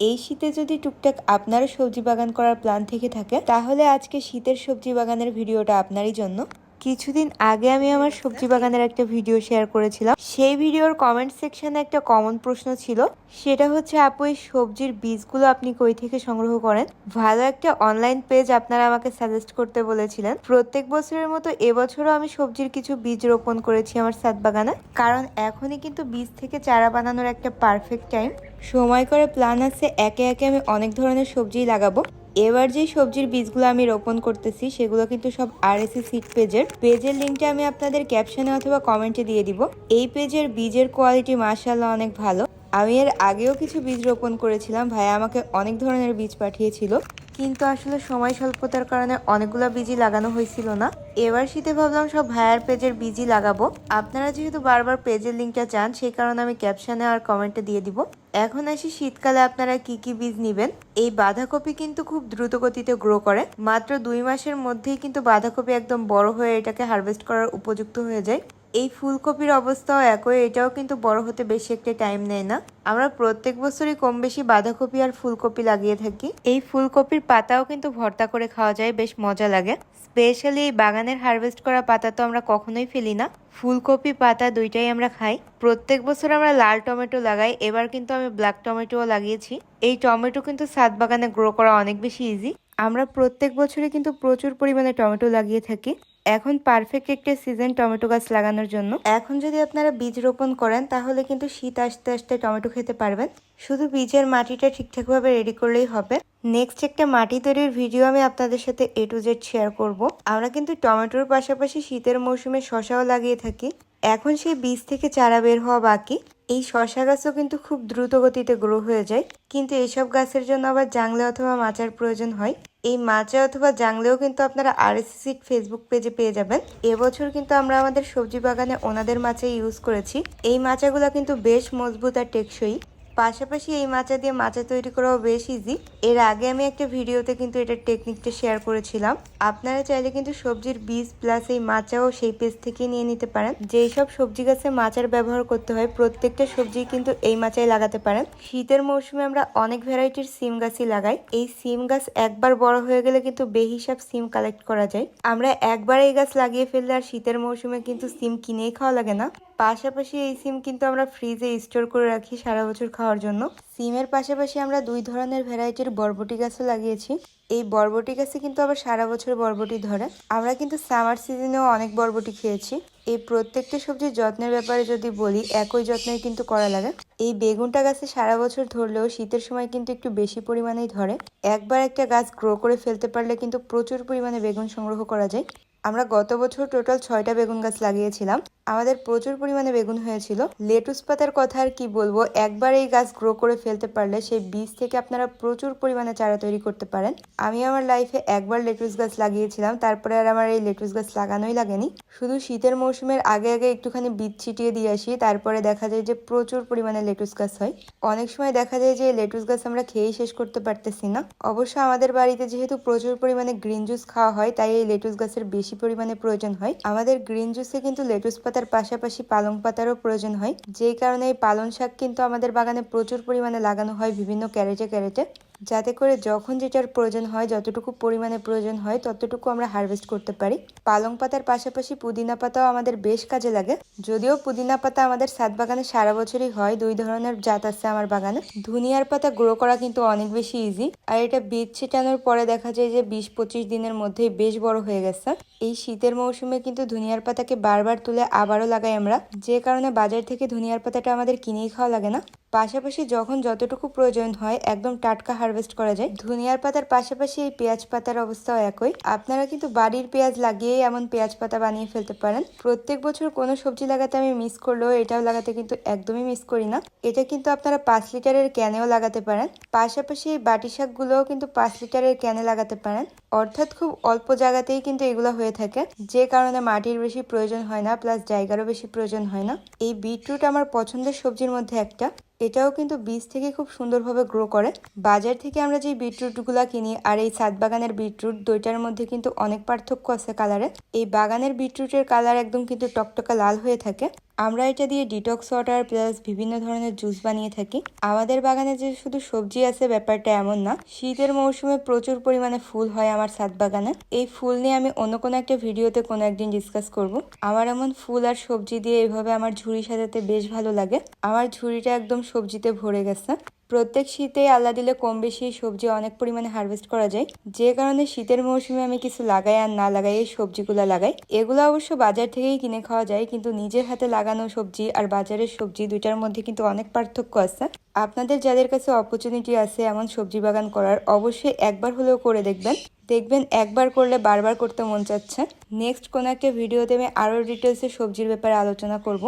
এই শীতে যদি টুকটাক আপনারও সবজি বাগান করার প্ল্যান থেকে থাকে, তাহলে আজকে শীতের সবজি বাগানের ভিডিওটা আপনারই জন্য। কিছুদিন আগে আমি আমার সবজি বাগানের একটা ভিডিও শেয়ার করেছিলাম। সেই ভিডিওর কমেন্ট সেকশনে একটা কমন প্রশ্ন ছিল। সেটা হচ্ছে, আপু, এই সবজির বীজগুলো আপনি কই থেকে সংগ্রহ করেন? ভালো একটা অনলাইন পেজ আপনারা আমাকে সাজেস্ট করতে বলেছিলেন। প্রত্যেক বছরের মতো এবছরও আমি সবজির কিছু বীজ রোপণ করেছি আমার সাত বাগানে। কারণ এখনই কিন্তু বীজ থেকে চারা বানানোর একটা পারফেক্ট টাইম সময় করে প্ল্যান আছে, একে একে আমি অনেক ধরনের সবজি লাগাবো। এবার যে সবজির বীজগুলো আমি রোপণ করতেছি, সেগুলো কিন্তু সব আর এসি সিড পেজের। পেজের লিঙ্কটা আমি আপনাদের ক্যাপশনে অথবা কমেন্টে দিয়ে দিব। এই পেজের বীজের কোয়ালিটি মার্শাল্লাহ অনেক ভালো। আমি এর আগেও কিছু বীজ রোপণ করেছিলাম। ভাইয়া আমাকে অনেক ধরনের বীজ পাঠিয়েছিল। কিন্তু আসলে সময় স্বল্পতার কারণে অনেকগুলো বীজই লাগানো হয়েছিল না। এবার শীতে ভাবলাম সব ভাইয়ার পেজের বীজই লাগাবো। আপনারা যেহেতু বারবার পেজের লিঙ্কটা চান সেই কারণে আমি ক্যাপশনে আর কমেন্টে দিয়ে দিব। এখন আসি শীতকালে আপনারা কি কি বীজ নেবেন? এই বাঁধাকপি কিন্তু খুব দ্রুত গতিতে গ্রো করে। মাত্র দুই মাসের মধ্যেই কিন্তু বাঁধাকপি একদম বড় হয়ে এটাকে হারভেস্ট করার উপযুক্ত হয়ে যায়। এই ফুলকপির অবস্থাও একই, এটাও কিন্তু বড় হতে বেশি একটা টাইম নেয় না। আমরা প্রত্যেক বছরই কম বেশি বাঁধাকপি আর ফুলকপি লাগিয়ে থাকি। এই ফুলকপির পাতাও কিন্তু ভর্তা করে খাওয়া যায়, বেশ মজা লাগে। স্পেশালি এই বাগানের হারভেস্ট করা পাতা তো আমরা কখনোই ফেলি না। ফুলকপি পাতা দুইটাই আমরা খাই। প্রত্যেক বছর আমরা লাল টমেটো লাগাই, এবার কিন্তু আমি ব্ল্যাক টমেটোও লাগিয়েছি। এই টমেটো কিন্তু সাত বাগানে গ্রো করা অনেক বেশি ইজি আমরা প্রত্যেক বছরে কিন্তু প্রচুর পরিমাণে টমেটো লাগিয়ে থাকি। এখন পারফেক্ট একটা সিজন টমেটো গাছ লাগানোর জন্য। এখন যদি আপনারা বীজ রোপণ করেন, তাহলে কিন্তু শীত আসতে আসতে টমেটো খেতে পারবেন। শুধু বীজের মাটিটা ঠিকঠাকভাবে রেডি করলেই হবে। নেক্সট একটা মাটি তৈরির ভিডিও আমি আপনাদের সাথে এ টু জেড শেয়ার করব। আমরা কিন্তু টমেটোর পাশাপাশি শীতের মৌসুমে শশাও লাগিয়ে থাকি। এখন সেই বীজ থেকে চারা বের হওয়া বাকি। এই শশা গাছও কিন্তু খুব দ্রুত গতিতে গ্রো হয়ে যায়। কিন্তু এইসব গাছের জন্য আবার জাংলা অথবা মাচার প্রয়োজন হয়। এই মাচা অথবা জাংলেও কিন্তু আপনারা আরএসসি ফেসবুক পেজে পেয়ে যাবেন। এবছর কিন্তু আমরা আমাদের সবজি বাগানে ওনাদের মাছে ইউজ করেছি। এই মাচাগুলো কিন্তু বেশ মজবুত আর টেকসই। পাশাপাশি এই মাচা দিয়ে মাচা তৈরি করাও বেশ ইজি এর আগে আমি একটা ভিডিওতে কিন্তু এটার টেকনিকটা শেয়ার করেছিলাম। আপনারা চাইলে কিন্তু সবজির বীজ প্লাস এই মাচাও সেই পেজ থেকে নিয়ে নিতে পারেন। যেই সব সবজি গাছে মাচার ব্যবহার করতে হয়, প্রত্যেকটা সবজি কিন্তু এই মাচায় লাগাতে পারেন। শীতের মৌসুমে আমরা অনেক ভ্যারাইটির সিম গাছই লাগাই। এই সিম গাছ একবার বড় হয়ে গেলে কিন্তু বেহিসাব সিম কালেক্ট করা যায়। আমরা একবার এই গাছ লাগিয়ে ফেললে আর শীতের মৌসুমে কিন্তু সিম কিনেই খাওয়া লাগে না। পাশাপাশি এই সিম কিন্তু আমরা ফ্রিজে স্টোর করে রাখি সারা বছর খাওয়ার জন্য। সিমের পাশাপাশি আমরা দুই ধরনের ভ্যারাইটির বরবটি গাছও লাগিয়েছি। এই বরবটি গাছে কিন্তু আবার সারা বছর বরবটি ধরে। আমরা কিন্তু সামার সিজনেও অনেক বরবটি খেয়েছি। এই প্রত্যেকটা সবজির যত্নের ব্যাপারে যদি বলি, একই যত্নের কিন্তু করা লাগে। এই বেগুনটা গাছে সারা বছর ধরলেও শীতের সময় কিন্তু একটু বেশি পরিমাণেই ধরে। একবার একটা গাছ গ্রো করে ফেলতে পারলে কিন্তু প্রচুর পরিমাণে বেগুন সংগ্রহ করা যায়। আমরা গত বছর টোটাল ছয়টা বেগুন গাছ লাগিয়েছিলাম। আমাদের প্রচুর পরিমাণে বেগুন হয়েছিল। লেটুস পাতার কথা আর কি বলব? একবার এই গাছ গ্রো করে ফেলতে পারলে সেই বীজ থেকে আপনারা প্রচুর পরিমাণে চারা তৈরি করতে পারেন। আমি আমার লাইফে একবার লেটুস গাছ লাগিয়েছিলাম, তারপরে আর আমার এই লেটুস গাছ লাগানোই লাগেনি। শুধু শীতের মৌসুমের আগে আগে একটুখানি বীজ ছিটিয়ে দিয়ে আসি, তারপরে দেখা যায় যে প্রচুর পরিমাণে লেটুস গাছ হয়। অনেক সময় দেখা যায় যে লেটুস গাছ আমরা খেয়েই শেষ করতে পারতেছি না। অবশ্য আমাদের বাড়িতে যেহেতু প্রচুর পরিমাণে গ্রিন জুস খাওয়া হয়, তাই এই লেটুস গাছের বেশি পরিমাণে প্রয়োজন হয়। আমাদের গ্রিন জুসে কিন্তু লেটুস পাতার পাশাপাশি পালং পাতারও প্রয়োজন হয়। যেই কারণে এই পালং শাক কিন্তু আমাদের বাগানে প্রচুর পরিমাণে লাগানো হয় বিভিন্ন ক্যারেটে ক্যারেটে। যাতে করে যখন যেটার প্রয়োজন হয়, যতটুকু পরিমাণে প্রয়োজন হয়, ততটুকু আমরা হারভেস্ট করতে পারি। পালং পাতার পাশাপাশি পুদিনা পাতাও আমাদের বেশ কাজে লাগে। যদিও পুদিনা পাতা আমাদের সাত বাগানে সারা বছরই হয়, দুই ধরনের জাত আছে আমার বাগানে। ধুনিয়ার পাতা গ্রো করা কিন্তু অনেক বেশি ইজি আর এটা বীজ ছিটানোর পরে দেখা যায় যে বিশ পঁচিশ দিনের মধ্যেই বেশ বড় হয়ে গেছে। এই শীতের মৌসুমে কিন্তু ধুনিয়ার পাতাকে বারবার তুলে আবারও লাগাই আমরা। যে কারণে বাজার থেকে ধুনিয়ার পাতাটা আমাদের কিনেই খাওয়া লাগে না। পাশাপাশি যখন যতটুকু প্রয়োজন হয়, একদম টাটকা হারভেস্ট করা যায়। ধনিয়ার পাতার পাশাপাশি এই পেঁয়াজ পাতার অবস্থাও একই। আপনারা কিন্তু বাড়ির পেঁয়াজ লাগিয়েই এমন পেঁয়াজ পাতা বানিয়ে ফেলতে পারেন। প্রত্যেক বছর কোনো সবজি লাগাতে আমি মিস করলেও এটাও লাগাতে কিন্তু একদমই মিস করি না। এটা কিন্তু আপনারা পাঁচ লিটারের ক্যানেও লাগাতে পারেন। পাশাপাশি এই বাটি শাকগুলোও কিন্তু পাঁচ লিটারের ক্যানে লাগাতে পারেন। অর্থাৎ খুব অল্প জায়গাতেই কিন্তু এগুলো হয়ে থাকে। যে কারণে মাটির বেশি প্রয়োজন হয় না প্লাস জায়গারও বেশি প্রয়োজন হয় না। এই বিটরুট আমার পছন্দের সবজির মধ্যে একটা। এটাও কিন্তু বীজ থেকে খুব সুন্দরভাবে গ্রো করে। বাজার থেকে আমরা যে বিটরুটগুলো কিনি, আর এই ছাদ বাগানের বিটরুট, দুইটার মধ্যে কিন্তু অনেক পার্থক্য আছে কালারে এই বাগানের বিটরুটের কালার একদম কিন্তু টকটকা লাল হয়ে থাকে। আমরা এটা দিয়ে ডিটক্স ওয়াটার প্লাস বিভিন্ন ধরনের জুস বানিয়ে থাকি। আমাদের বাগানে যে শুধু সবজি আছে, ব্যাপারটা এমন না। শীতের মৌসুমে প্রচুর পরিমাণে ফুল হয় আমার ছাদ বাগানে। এই ফুল নিয়ে আমি অন্য কোনো একটা ভিডিওতে কোনো একদিন ডিসকাস করব। আমার এমন ফুল আর সবজি দিয়ে এভাবে আমার ঝুড়ি সাজাতে বেশ ভালো লাগে। আমার ঝুড়িটা একদম সবজিতে ভরে গেছে। প্রত্যেক শীতে আল্লাহ দিলে কম বেশি সবজি অনেক পরিমাণে হারভেস্ট করা যায়। যে কারণে শীতের মৌসুমে আমি কিছু লাগাই আর না লাগাই এই সবজিগুলো লাগাই। এগুলো অবশ্য বাজার থেকেই কিনে খাওয়া যায়, কিন্তু নিজের হাতে লাগানো সবজি আর বাজারের সবজি দুইটার মধ্যে কিন্তু অনেক পার্থক্য আছে। আপনাদের যাদের কাছে অপরচুনিটি আছে এমন সবজি বাগান করার, অবশ্যই একবার হলেও করে দেখবেন। দেখবেন একবার করলে বারবার করতে মন চাচ্ছে। নেক্সট কোনো একটা ভিডিওতে আমি আরও ডিটেলসে সবজির ব্যাপারে আলোচনা করব।